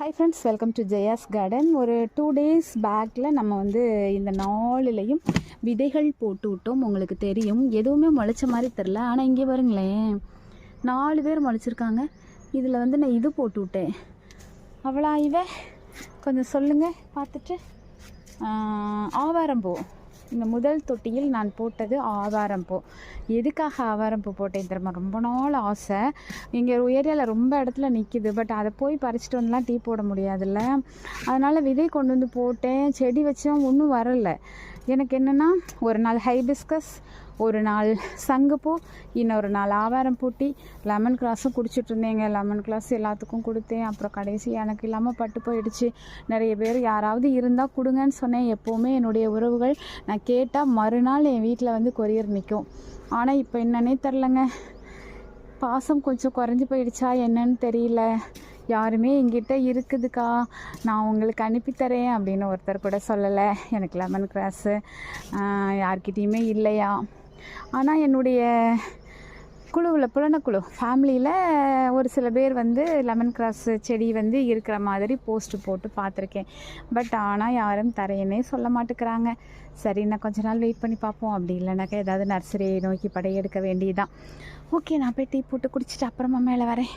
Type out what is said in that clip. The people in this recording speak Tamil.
Hi friends welcome to Jaya's garden ஒரு டூ டேஸ் பேக்கில் நம்ம வந்து இந்த நாளிலையும் விதைகள் போட்டு விட்டோம். உங்களுக்கு தெரியும். எதுவுமே முளைச்ச மாதிரி தெரில ஆனால் இங்கே பாருங்களேன். நாலு பேர் முளைச்சிருக்காங்க. இதில் வந்து நான் இது போட்டு விட்டேன். அவ்வளோ இவ? கொஞ்சம் சொல்லுங்கள் பார்த்துட்டு. ஆஹ், ஆவாரம்பூ இந்த முதல் தொட்டியில் நான் போட்டது ஆவாரம்பூ எதுக்காக ஆவாரம்பூ போட்டேன் தெரியுமா? ரொம்ப நாள் ஆசை. இங்கே ஏரியாவில் ரொம்ப இடத்துல நிற்கிது பட் அதை போய் பறிச்சிட்டு வந்துலாம் டீ போட முடியாதுல்ல. அதனால் விதை கொண்டு வந்து போட்டேன். செடி வச்சும் ஒன்றும் வரலை. எனக்கு என்னென்னா ஒரு நாள் ஹைபிஸ்கஸ் ஒரு நாள் சங்குப்பூ இன்னொரு நாள் ஆவாரம் பூட்டி லெமன் கிளாஸும் குடிச்சிட்டு இருந்தேங்க. லெமன் கிளாஸ் எல்லாத்துக்கும் கொடுத்தேன். அப்புறம் கடைசி எனக்கு இல்லாமல் பட்டு போயிடுச்சு. நிறைய பேர் யாராவது இருந்தால் கொடுங்கன்னு சொன்னேன். எப்போவுமே என்னுடைய உறவுகள் நான் கேட்டால் மறுநாள் என் வீட்டில் வந்து கொரியர் நிற்கும் ஆனால் இப்போ என்னன்னே தெரிலங்க பாசம் கொஞ்சம் குறைஞ்சி போயிடுச்சா என்னன்னு தெரியல. யாருமே என்கிட்ட இருக்குதுக்கா நான் உங்களுக்கு அனுப்பித்தரேன் அப்படின்னு ஒருத்தர் கூட சொல்லலை. எனக்கு லெமன் கிராஸு யார்கிட்டேயுமே இல்லையா? ஆனால் என்னுடைய குழுவில் புலனக்குழு ஃபேமிலியில் ஒரு சில பேர் வந்து லெமன் கிராஸ் செடி வந்து இருக்கிற மாதிரி போஸ்ட் போட்டு பார்த்துருக்கேன். பட் ஆனால் யாரும் தரையனே சொல்ல மாட்டேங்கிறாங்க. சரி நான் கொஞ்ச நாள் வெயிட் பண்ணி பார்ப்போம். அப்படி இல்லைனாக்கா ஏதாவது நர்சரியை நோக்கி படையெடுக்க வேண்டியதுதான். ஓகே நான் போய் டீ போட்டு குடிச்சிட்டு அப்புறமா மேலே வரேன்.